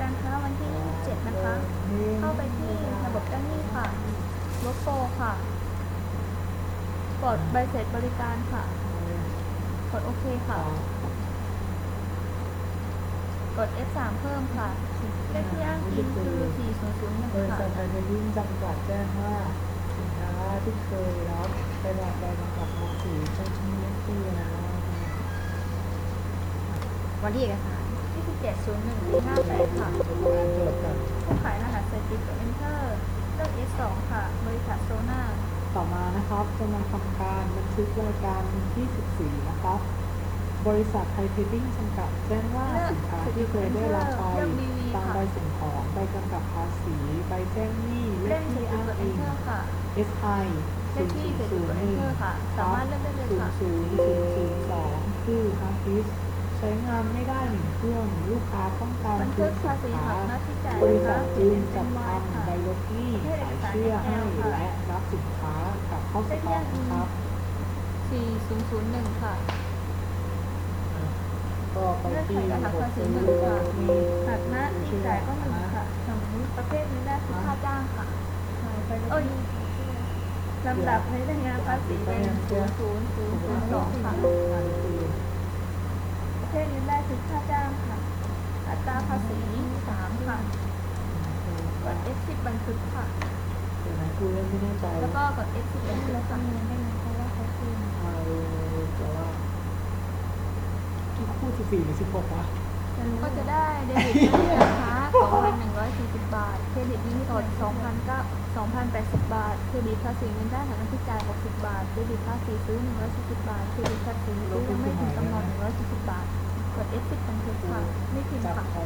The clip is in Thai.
การค้าวันที่ 27 นะคะ เข้าไปที่ระบบเจ้าหนี้ค่ะลบโปรค่ะ กดใบเสร็จบริการค่ะ กดโอเคค่ะ กด F3 เพิ่มค่ะเลขที่อ้างอิงคือ บริ4001ค่ะษัทไทยเทรดดิ้งจำกัดแจ้งว่าสินค้าที่เคยรับไปรับใบกำกับภาษีต้องชำระที่แล้ว วันที่เอกสาร 2701ปี58 ค่ะการตรวจกันผู้ขายรหัสเซติกด Enter เลือก S2 ค่ะ บริษัทโซน่าต่อมานะครับจะมาทำการบันทึกรายการวันที่14นะครับ บริษัทไทยเทรดดิ้งจำกัดแจ้งว่าสินค้าที่เคยได้รับไปตามใบส่งของใบกำกับภาษีใบแจ้งหนี้เลเล่ขนเซที่ติอ้ากงดอิง Enter ค่ะ SI เลขที่เซติกด Enter ค่ะสามารถเลือกได้เลยค่ะ00002คือฮาร์ดดิสก์ใช้งานไม่ได้หนึ่งเครื่อง ลูกค้าต้องการบันคืทึนกสิภานษีค้าหักหน้าที่จ่ายบรินะษัคะทจึงจัดเป็นทวายค่ะำใบลดหนี้ขายเชื่อให้และรับสินค้ากลับเข้าสต็อกนะครับ4001 ค่ะ ก็ไปเงื่อนที่ไขการหัระกบบภาษีซื้อหนึ่งค่ะมีหักหน้าที่จ่ายก็หนึ่งค่ะสมมติประเภทนี้ได้คือค่าจ้างค่ะเอ้ยลำดับในรายงานภาษีเป็น00002ค่ะประเภทนี้ได้ คือค่าจ้างค่ะ อัตราภาษี3ค่ะกด F10 บันทึกค่ะ เดี๋ยวนะกูยังไม่แน่ใจแล้วก็กด F10 บันทึกค่ะเพราะว่าเขาคืนเอาแต่ว่าที่คู่สิบสี่หรือสิบหกวะก็จะได้เดบิตเงินราคา2,140 บาท เครดิตเงินสด2,080 บาท เครดิตภาษีเงินได้หักหน้าที่จ่าย60 บาทเครดิตภาษีซื้อ140 บาท เครดิตภาษีซื้อยังไม่ถึงกำหนด140 บ